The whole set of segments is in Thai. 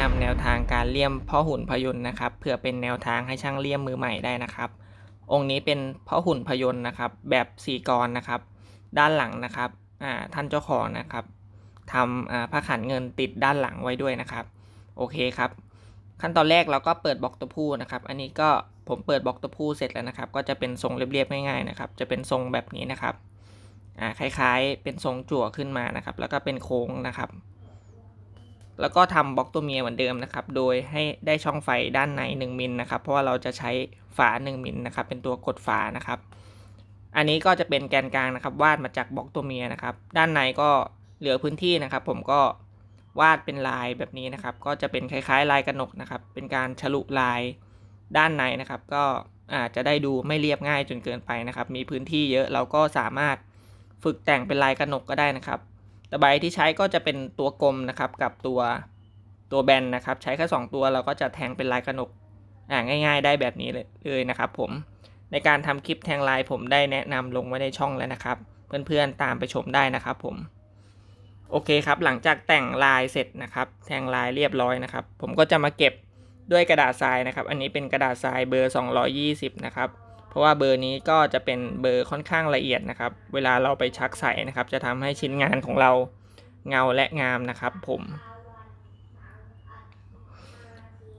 นำแนวทางการเลี่ยมพ่อหุ่นพยนต์นะครับเพื่อเป็นแนวทางให้ช่างเลี่ยมมือใหม่ได้นะครับ องค์นี้เป็นพ่อหุ่นพยนต์นะครับ แบบสีกรนะครับ ด้านหลังนะครับท่านเจ้าของนะครับทำผ้าขันเงินติดด้านหลังไว้ด้วยนะครับ โอเคครับ ขั้นตอนแรกเราก็เปิดบล็อกตัวผู้นะครับ อันนี้ก็ผมเปิดบล็อกตัวผู้เสร็จแล้วนะครับ ก็จะเป็นทรงเรียบๆง่ายๆนะครับ จะเป็นทรงแบบนี้นะครับคล้ายๆ เป็นทรงจั่วขึ้นมานะครับ แล้วก็เป็นโค้งนะครับ แล้วก็ทำบล็อกตัวเมียเหมือนเดิมนะครับ โดยให้ได้ช่องไฟด้านใน 1 มิลนะครับ เพราะว่าเราจะใช้ฝา 1 มิลนะครับ เป็นตัวกดฝานะครับ อันนี้ก็จะเป็นแกนกลางนะครับ วาดมาจากบล็อกตัวเมียนะครับ ด้านในก็เหลือพื้นที่นะครับ ผมก็วาดเป็นลายแบบนี้นะครับ ก็จะเป็นคล้ายๆ ลายกระหนกนะครับ เป็นการฉลุลายด้านในนะครับ ก็อาจจะได้ดูไม่เรียบง่ายจนเกินไปนะครับ มีพื้นที่เยอะเราก็สามารถฝึกแต่งเป็นลายกระหนกก็ได้นะครับ ตะไบที่ใช้ก็จะเป็นตัวกลมนะครับกับตัวตัวแบนนะครับ ใช้แค่สองตัวเราก็จะแทงเป็นลายกระหนกอ่าง่าย ๆ ได้แบบนี้เลยนะครับผมในการทำคลิปแทงลายผมได้แนะนำลงไว้ในช่องแล้วนะครับ เพื่อนๆตามไปชมได้นะครับผมโอเคครับ หลังจากแต่งลายเสร็จนะครับ แทงลายเรียบร้อยนะครับ ผมก็จะมาเก็บด้วยกระดาษทรายนะครับ อันนี้เป็นกระดาษทรายเบอร์ 220 นะครับ เพราะว่าเบอร์นี้ก็จะเป็นเบอร์ค่อนข้างละเอียดนะครับ เวลาเราไปชักใส่นะครับ จะทำให้ชิ้นงานของเราเงาและงามนะครับผม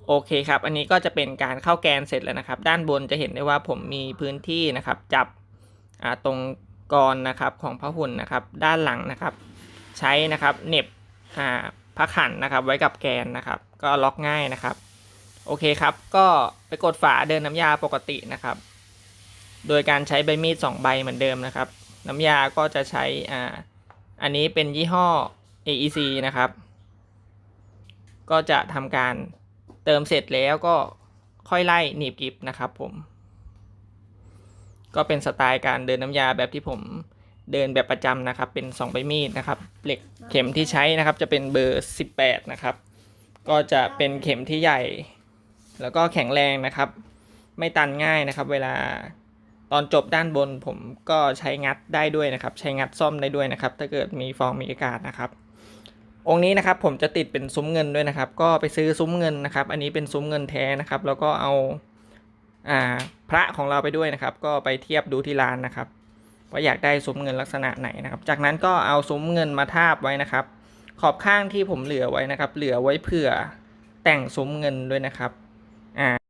โอเคครับ อันนี้ก็จะเป็นการเข้าแกนเสร็จแล้วนะครับ ด้านบนจะเห็นได้ว่าผมมีพื้นที่นะครับ จับตรงกรนะครับของพระหุ่นนะครับ ด้านหลังนะครับ ใช้นะครับเน็บอ่าพระขันนะครับ ไว้กับแกนนะครับ ก็ล็อกง่ายนะครับ โอเคครับ ก็ไปกดฝาเดินน้ำยาปกตินะครับ โดยการใช้ใบมีดสองใบเหมือนเดิมนะครับ น้ำยาก็จะใช้อ่าอันนี้เป็นยี่ห้อ AEC นะครับ ก็จะทำการเติมเสร็จแล้วก็ค่อยไล่หนีบกิฟนะครับผม ก็เป็นสไตล์การเดินน้ำยาแบบที่ผมเดินแบบประจำนะครับ เป็น2ใบมีดนะครับ เหล็กเข็มที่ใช้นะครับ จะเป็นเบอร์ 18 นะครับ ก็จะเป็นเข็มที่ใหญ่ แล้วก็แข็งแรงนะครับ ไม่ตันง่ายนะครับ เวลา ตอนจบด้านบนผมก็ใช้งัดได้ด้วยนะครับ ใช้งัดซ่อมได้ด้วยนะครับ ถ้าเกิดมีฟองมีอากาศนะครับ องค์นี้นะครับผมจะติดเป็นซุ้มเงินด้วยนะครับ ก็ไปซื้อซุ้มเงินนะครับ อันนี้เป็นซุ้มเงินแท้นะครับ แล้วก็เอาอ่าพระของเราไปด้วยนะครับ ก็ไปเทียบดูที่ร้านนะครับ ว่าอยากได้ซุ้มเงินลักษณะไหนนะครับ จากนั้นก็เอาซุ้มเงินมาทาบไว้นะครับ ขอบข้างที่ผมเหลือไว้นะครับ เหลือไว้เผื่อแต่งซุ้มเงินด้วยนะครับอ่า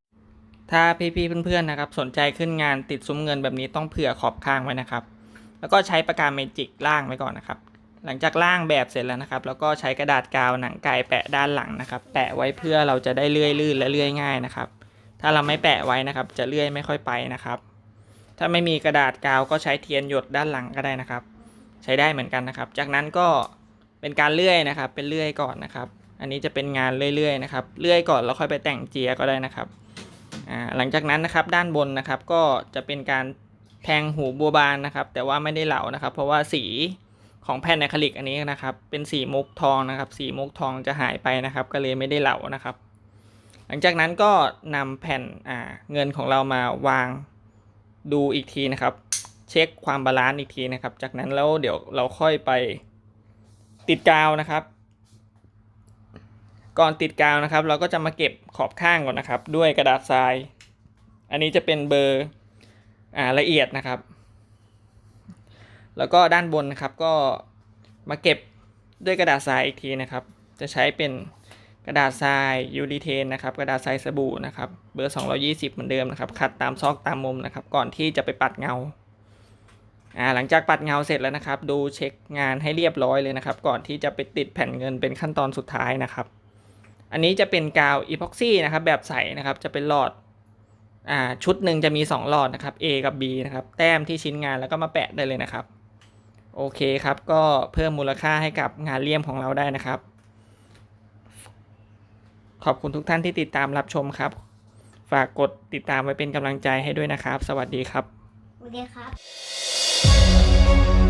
ถ้าพี่ๆเพื่อนๆนะครับสนใจขึ้นงานติดซุ้มเงินแบบนี้ต้องเผื่อขอบข้างไว้นะครับ แล้วก็ใช้ปากกาเมจิกล่างไว้ก่อนนะครับ หลังจากล่างแบบเสร็จแล้วนะครับ แล้วก็ใช้กระดาษกาวหนังไก่แปะด้านหลังนะครับ แปะไว้เพื่อเราจะได้เลื่อยลื่นและเลื่อยง่ายนะครับ ถ้าเราไม่แปะไว้นะครับ จะเลื่อยไม่ค่อยไปนะครับ ถ้าไม่มีกระดาษกาวก็ใช้เทียนหยดด้านหลังก็ได้นะครับ ใช้ได้เหมือนกันนะครับ จากนั้นก็เป็นการเลื่อยนะครับ เป็นเลื่อยก่อนนะครับ อันนี้จะเป็นงานเลื่อยๆนะครับ เลื่อยก่อนแล้วค่อยไปแต่งเจียก็ได้นะครับ หลังจากนั้นนะครับด้านบนนะครับก็จะเป็นการแทงหูบัวบานนะครับ แต่ว่าไม่ได้เหลานะครับ เพราะว่าสีของแผ่นอะคริลิกอันนี้นะครับ เป็นสีมุกทองนะครับ สีมุกทองจะหายไปนะครับ ก็เลยไม่ได้เหลานะครับ หลังจากนั้นก็นำแผ่นอ่าเงินของเรามาวางดูอีกทีนะครับ เช็คความบาลานซ์อีกทีนะครับ จากนั้นแล้วเดี๋ยวเราค่อยไปติดกาวนะครับ ก่อนติดกาวนะครับ เราก็จะมาเก็บขอบข้างก่อนนะครับ ด้วยกระดาษทราย อันนี้จะเป็นเบอร์อ่าละเอียดนะครับ แล้วก็ด้านบนนะครับก็มาเก็บด้วยกระดาษทรายอีกทีนะครับ จะใช้เป็นกระดาษทรายยูริเทนนะครับกระดาษทรายสบู่นะครับเบอร์ 220 เหมือนเดิมนะครับขัดตามซอกตามมุมนะครับ ก่อนที่จะไปปัดเงาอ่าหลังจากปัดเงาเสร็จแล้วนะครับ ดูเช็คงานให้เรียบร้อยเลยนะครับ ก่อนที่จะไปติดแผ่นเงินเป็นขั้นตอนสุดท้ายนะครับ อันนี้จะเป็นกาวอีพ็อกซี่นะครับแบบใสนะครับจะเป็นหลอดอ่าชุดหนึ่งจะมี 2 หลอดนะครับ A กับ B นะครับแต้มที่ชิ้นงานแล้วก็มาแปะได้เลยนะครับ โอเคครับ ก็เพิ่มมูลค่าให้กับงานเลี่ยมของเราได้นะครับ ขอบคุณทุกท่านที่ติดตามรับชมครับ ฝากกดติดตามไว้เป็นกำลังใจให้ด้วยนะครับ สวัสดีครับสวัสดีครับ